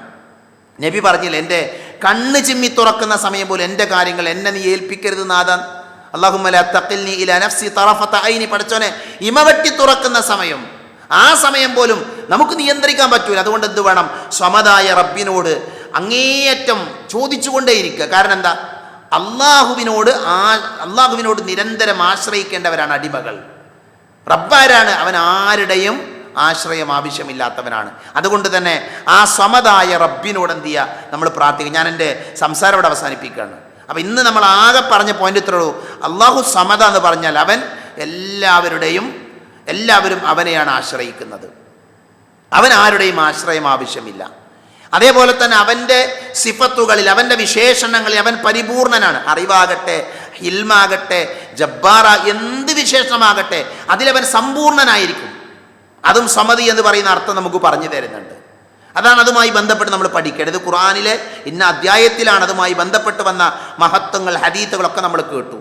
നബി പറഞ്ഞില്ല എന്റെ കണ്ണ് ചിമ്മി തുറക്കുന്ന സമയം പോലും എന്റെ കാര്യങ്ങൾ എന്നെ നീ ഏൽപ്പിക്കരുത് നാഥൻ അള്ളാഹുമല ഇല നഫ്സി തറഫത്ത ഐനി പഠിച്ചോനെ ഇമവെട്ടി തുറക്കുന്ന സമയം ആ സമയം പോലും നമുക്ക് നിയന്ത്രിക്കാൻ പറ്റൂല. അതുകൊണ്ട് എന്ത് വേണം? സ്വമതായ റബ്ബിനോട് അങ്ങേയറ്റം ചോദിച്ചുകൊണ്ടേയിരിക്കുക. കാരണം എന്താ? അള്ളാഹുവിനോട് ആ അള്ളാഹുവിനോട് നിരന്തരം ആശ്രയിക്കേണ്ടവരാണ് അടിമകൾ. റബ്ബാരാണ് അവൻ ആരുടെയും ആശ്രയം ആവശ്യമില്ലാത്തവനാണ്. അതുകൊണ്ട് തന്നെ ആ സമതായ റബ്ബിനോട് എന്ത് ചെയ്യുക നമ്മൾ പ്രാർത്ഥിക്കുക ഞാൻ എന്റെ സംസാരം ഇവിടെ അവസാനിപ്പിക്കുകയാണ്. അപ്പം ഇന്ന് നമ്മൾ ആകെ പറഞ്ഞ പോയിന്റ് ഇത്രേ ഉള്ളൂ. അള്ളാഹു സമത എന്ന് പറഞ്ഞാൽ അവൻ എല്ലാവരുടെയും എല്ലാവരും അവനെയാണ് ആശ്രയിക്കുന്നത്. അവൻ ആരുടെയും ആശ്രയം ആവശ്യമില്ല. അതേപോലെ തന്നെ അവന്റെ സിഫത്തുകളിൽ അവന്റെ വിശേഷണങ്ങളിൽ അവൻ പരിപൂർണനാണ്. അറിവാകട്ടെ ഹിൽമാകട്ടെ ജബ്ബാറ എന്ത് വിശേഷമാകട്ടെ അതിലവൻ സമ്പൂർണനായിരിക്കും. അതും സമതി എന്ന് പറയുന്ന അർത്ഥം നമുക്ക് പറഞ്ഞു തരുന്നുണ്ട്. അതാണ് അതുമായി ബന്ധപ്പെട്ട് നമ്മൾ പഠിക്കേണ്ടത്. ഖുറാനിലെ ഇന്ന അധ്യായത്തിലാണ് അതുമായി ബന്ധപ്പെട്ട് വന്ന മഹത്വങ്ങൾ ഹദീത്തുകളൊക്കെ നമ്മൾ കേട്ടു.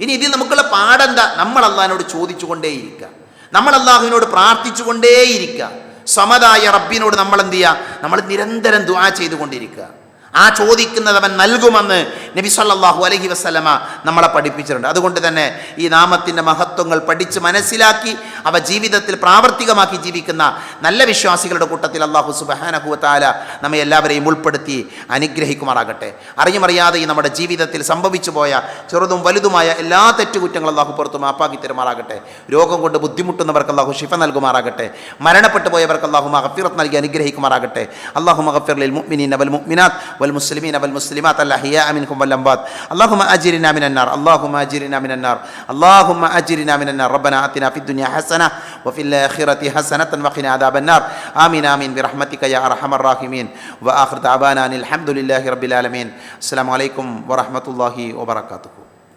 ഇനി ഇതിൽ നമുക്കുള്ള പാടെന്താ നമ്മൾ അള്ളാഹിനോട് ചോദിച്ചുകൊണ്ടേയിരിക്കുക നമ്മൾ അള്ളാഹുവിനോട് പ്രാർത്ഥിച്ചുകൊണ്ടേയിരിക്കുക സമതായ റബ്ബിനോട് നമ്മൾ എന്ത് ചെയ്യുക നമ്മൾ നിരന്തരം ദുആ ചെയ്തുകൊണ്ടിരിക്കുക ആ ചോദിക്കുന്നതവൻ നൽകുമെന്ന് നബി സല്ലാഹു അലഹി വസ്ലമ നമ്മളെ പഠിപ്പിച്ചിട്ടുണ്ട്. അതുകൊണ്ട് തന്നെ ഈ നാമത്തിന്റെ മഹത്വങ്ങൾ പഠിച്ച് മനസ്സിലാക്കി അവ ജീവിതത്തിൽ പ്രാവർത്തികമാക്കി ജീവിക്കുന്ന നല്ല വിശ്വാസികളുടെ കൂട്ടത്തിൽ അള്ളാഹു സുബഹാനഹു താല നമ്മെ എല്ലാവരെയും ഉൾപ്പെടുത്തി അനുഗ്രഹിക്കുമാറാകട്ടെ. അറിഞ്ഞുമറിയാതെ ഈ നമ്മുടെ ജീവിതത്തിൽ സംഭവിച്ചു പോയ ചെറുതും വലുതുമായ എല്ലാ തെറ്റുകുറ്റങ്ങളും അള്ളാഹു പുറത്തും മാപ്പാക്കി തരുമാറാകട്ടെ. രോഗം കൊണ്ട് ബുദ്ധിമുട്ടുന്നവർക്ക് അള്ളാഹു ഷിഫ നൽകുമാറാകട്ടെ. മരണപ്പെട്ടു പോയവർക്ക് അള്ളാഹു മഹഫിറത്ത് നൽകി അനുഗ്രഹിക്കുമാറാകട്ടെ. അള്ളാഹു മഹഫിർ ലിൽ മുഅ്മിനീന വൽ മുഅ്മിനാത്ത്. والمسلمين والمسلمات الأحياء منكم والأموات. اللهم أجرنا من النار اللهم أجرنا من النار اللهم أجرنا من النار. ربنا آتنا في الدنيا حسنة وفي الآخرة حسنة وقنا عذاب النار. آمين آمين. برحمتك يا أرحم الراحمين. وآخر دعوانا أن الحمد لله رب العالمين. السلام عليكم ورحمة الله وبركاته.